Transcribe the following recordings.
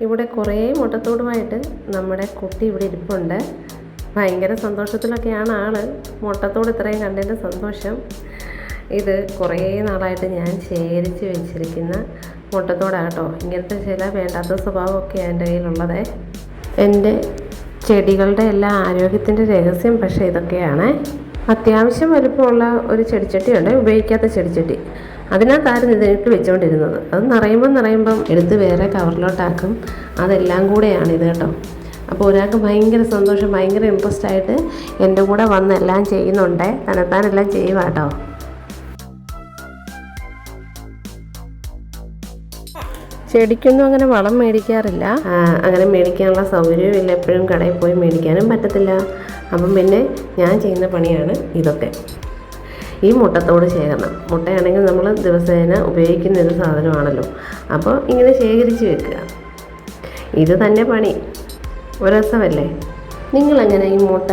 ഇവിടെ കുറേ മുട്ടത്തോടുമായിട്ട് നമ്മുടെ കുട്ടി ഇവിടെ ഇരിപ്പുണ്ട്. ഭയങ്കര സന്തോഷത്തിലൊക്കെയാണ് ആൾ. മുട്ടത്തോട് ഇത്രയും കണ്ടതിന്റെ സന്തോഷം. ഇത് കുറേ നാളായിട്ട് ഞാൻ ശേഖരിച്ച് വെച്ചിരിക്കുന്ന മുട്ടത്തോടാട്ടോ. ഇങ്ങനത്തെ ചില വേണ്ടാത്ത സ്വഭാവമൊക്കെ എന്റെ കയ്യിലുള്ളത്. എന്റെ ചെടികളുടെ എല്ലാ ആരോഗ്യത്തിന്റെ രഹസ്യം പക്ഷേ ഇതൊക്കെയാണ്. അത്യാവശ്യം വലുപ്പമുള്ള ഒരു ചെടിച്ചട്ടിയുണ്ട്. ഉപയോഗിക്കാത്ത ചെടിച്ചട്ടി. അതിനകത്തായിരുന്നു ഇതിട്ട് വെച്ചുകൊണ്ടിരുന്നത് അത് നിറയുമ്പം നിറയുമ്പം എടുത്ത് വേറെ കവറിലോട്ടാക്കും. അതെല്ലാം കൂടെയാണ് ഇത് കേട്ടോ. അപ്പോൾ ഒരാൾക്ക് ഭയങ്കര സന്തോഷം ഭയങ്കര ഇൻട്രസ്റ്റ് ആയിട്ട് എന്റെ കൂടെ വന്ന് എല്ലാം ചെയ്യുന്നുണ്ട്. തനത്താനെല്ലാം ചെയ്യുക കേട്ടോ. ചെടിക്കൊന്നും അങ്ങനെ വളം മേടിക്കാറില്ല. അങ്ങനെ മേടിക്കാനുള്ള സൗകര്യവും ഇല്ല. എപ്പോഴും കടയിൽ പോയി മേടിക്കാനും പറ്റത്തില്ല. അപ്പം പിന്നെ ഞാൻ ചെയ്യുന്ന പണിയാണ് ഇതൊക്കെ. ഈ മുട്ടത്തോട് ശേഖരണം മുട്ടയാണെങ്കിൽ നമ്മൾ ദിവസേന ഉപയോഗിക്കുന്ന ഒരു സാധനമാണല്ലോ. അപ്പോൾ ഇങ്ങനെ ശേഖരിച്ച് വെക്കുക. ഇത് തന്നെ പണി. ഒരു രസമല്ലേ? നിങ്ങളെങ്ങനെ ഈ മുട്ട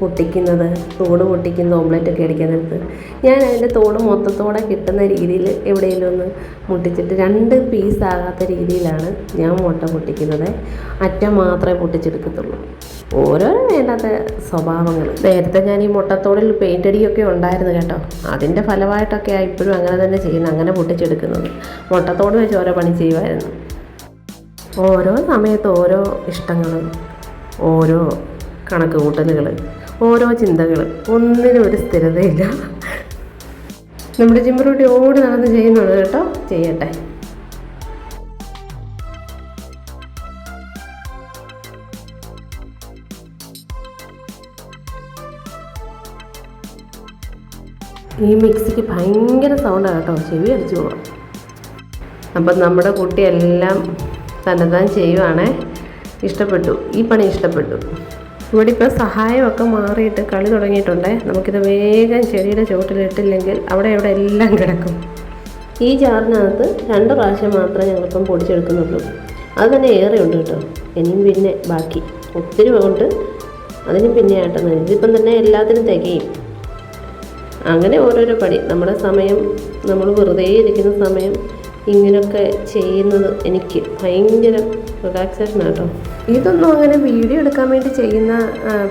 പൊട്ടിക്കുന്നത് തോട് പൊട്ടിക്കുന്ന ഓംലെറ്റ് ഒക്കെ അടിക്കാൻ ഞാൻ അതിന്റെ തോട് മൊത്തത്തോടെ കിട്ടുന്ന രീതിയിൽ എവിടെയെങ്കിലും ഒന്ന് മുട്ടിച്ചിട്ട് രണ്ട് പീസ് ആകാത്ത രീതിയിലാണ് ഞാൻ മുട്ട പൊട്ടിക്കുന്നത്. അറ്റം മാത്രമേ പൊട്ടിച്ചെടുക്കത്തുള്ളൂ. ഓരോരോ വേണ്ടാത്ത സ്വഭാവങ്ങൾ. നേരത്തെ ഞാൻ ഈ മുട്ടത്തോടിൽ പെയിന്റ് അടിയൊക്കെ ഉണ്ടായിരുന്നു കേട്ടോ. അതിന്റെ ഫലമായിട്ടൊക്കെ ഇപ്പോഴും അങ്ങനെ തന്നെ ചെയ്യുന്നത് അങ്ങനെ പൊട്ടിച്ചെടുക്കുന്നത്. മുട്ടത്തോട് വെച്ച് ഓരോ പണി ചെയ്യുമായിരുന്നു. ഓരോ സമയത്ത് ഓരോ ഇഷ്ടങ്ങളും ഓരോ കണക്ക് കൂട്ടലുകൾ ഓരോ ചിന്തകൾ ഒന്നിനും ഒരു സ്ഥിരതയില്ല. നമ്മുടെ ജിമ്മറൂട്ടി ഓടി നടന്ന് ചെയ്യുന്നുണ്ട് കേട്ടോ ചെയ്യട്ടെ. ഈ മിക്സിക്ക് ഭയങ്കര സൗണ്ടാണ് കേട്ടോ ചെവി അടിച്ചു പോകാം അപ്പം നമ്മുടെ കുട്ടിയെല്ലാം തന്നെ തന്നെത്താൻ ചെയ്യുവാണേ. ഇഷ്ടപ്പെട്ടു ഈ പണി ഇഷ്ടപ്പെട്ടു. ഇവിടെ ഇപ്പോൾ സഹായമൊക്കെ മാറിയിട്ട് കളി തുടങ്ങിയിട്ടുണ്ട്. നമുക്കിത് വേഗം ചെടിയുടെ ചുവട്ടിലിട്ടില്ലെങ്കിൽ അവിടെ ഇവിടെ എല്ലാം കിടക്കും. ഈ ജാറിനകത്ത് രണ്ട് പ്രാവശ്യം മാത്രമേ ഞങ്ങളിപ്പം പൊടിച്ചെടുക്കുന്നുള്ളൂ. അത് തന്നെ ഏറെ ഉണ്ട് കേട്ടോ. ഇനിയും പിന്നെ ബാക്കി. ഒത്തിരി ഉണ്ട് അതിനും പിന്നെ ആട്ടെന്ന് ഇതിപ്പം തന്നെ എല്ലാത്തിനും തികയും. അങ്ങനെ ഓരോരോ പണി. നമ്മുടെ സമയം നമ്മൾ വെറുതെ ഇരിക്കുന്ന സമയം ഇങ്ങനെയൊക്കെ ചെയ്യുന്നത് എനിക്ക് ഭയങ്കര റിലാക്സേഷൻ ആട്ടോ. ഇതൊന്നും അങ്ങനെ വീഡിയോ എടുക്കാൻ വേണ്ടി ചെയ്യുന്ന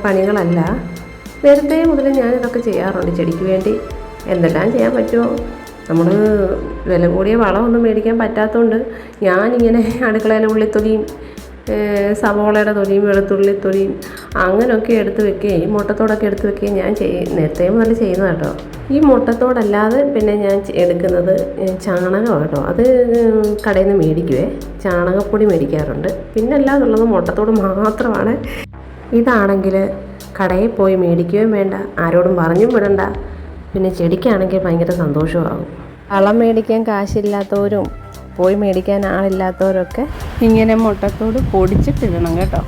പണികളല്ല. നേരത്തെ മുതൽ ഞാനിതൊക്കെ ചെയ്യാറുണ്ട്. ചെടിക്ക് വേണ്ടി എന്തെല്ലാം ചെയ്യാൻ പറ്റുമോ? നമ്മൾ വില കൂടിയ വളമൊന്നും മേടിക്കാൻ പറ്റാത്തതുകൊണ്ട് ഞാനിങ്ങനെ അടുക്കളയിലെ ഉള്ളിത്തൊലിയും സവോളയുടെ തൊലിയും വെളുത്തുള്ളി തൊലിയും അങ്ങനെയൊക്കെ എടുത്ത് വെക്കുകയും ഈ മുട്ടത്തോടൊക്കെ എടുത്ത് വെക്കുകയും ഞാൻ ചെയ്യ നേരത്തെ നല്ല ചെയ്യുന്ന കേട്ടോ ഈ മുട്ടത്തോടല്ലാതെ പിന്നെ ഞാൻ എടുക്കുന്നത് ചാണകം കേട്ടോ അത് കടയിൽ നിന്ന് മേടിക്കുവേ. ചാണകപ്പൊടി മേടിക്കാറുണ്ട്. പിന്നെ അല്ലാതുള്ളത് മുട്ടത്തോട് മാത്രമാണ്. ഇതാണെങ്കിൽ കടയിൽ പോയി മേടിക്കുകയും വേണ്ട. ആരോടും പറഞ്ഞും വിടണ്ട. പിന്നെ ചെടിക്കാണെങ്കിൽ ഭയങ്കര സന്തോഷമാകും വളം മേടിക്കാൻ കാശില്ലാത്തവരും പോയി മേടിക്കാൻ ആളില്ലാത്തവരൊക്കെ ഇങ്ങനെ മുട്ടത്തോട് പൊടിച്ചിട്ടിടണം കേട്ടോ.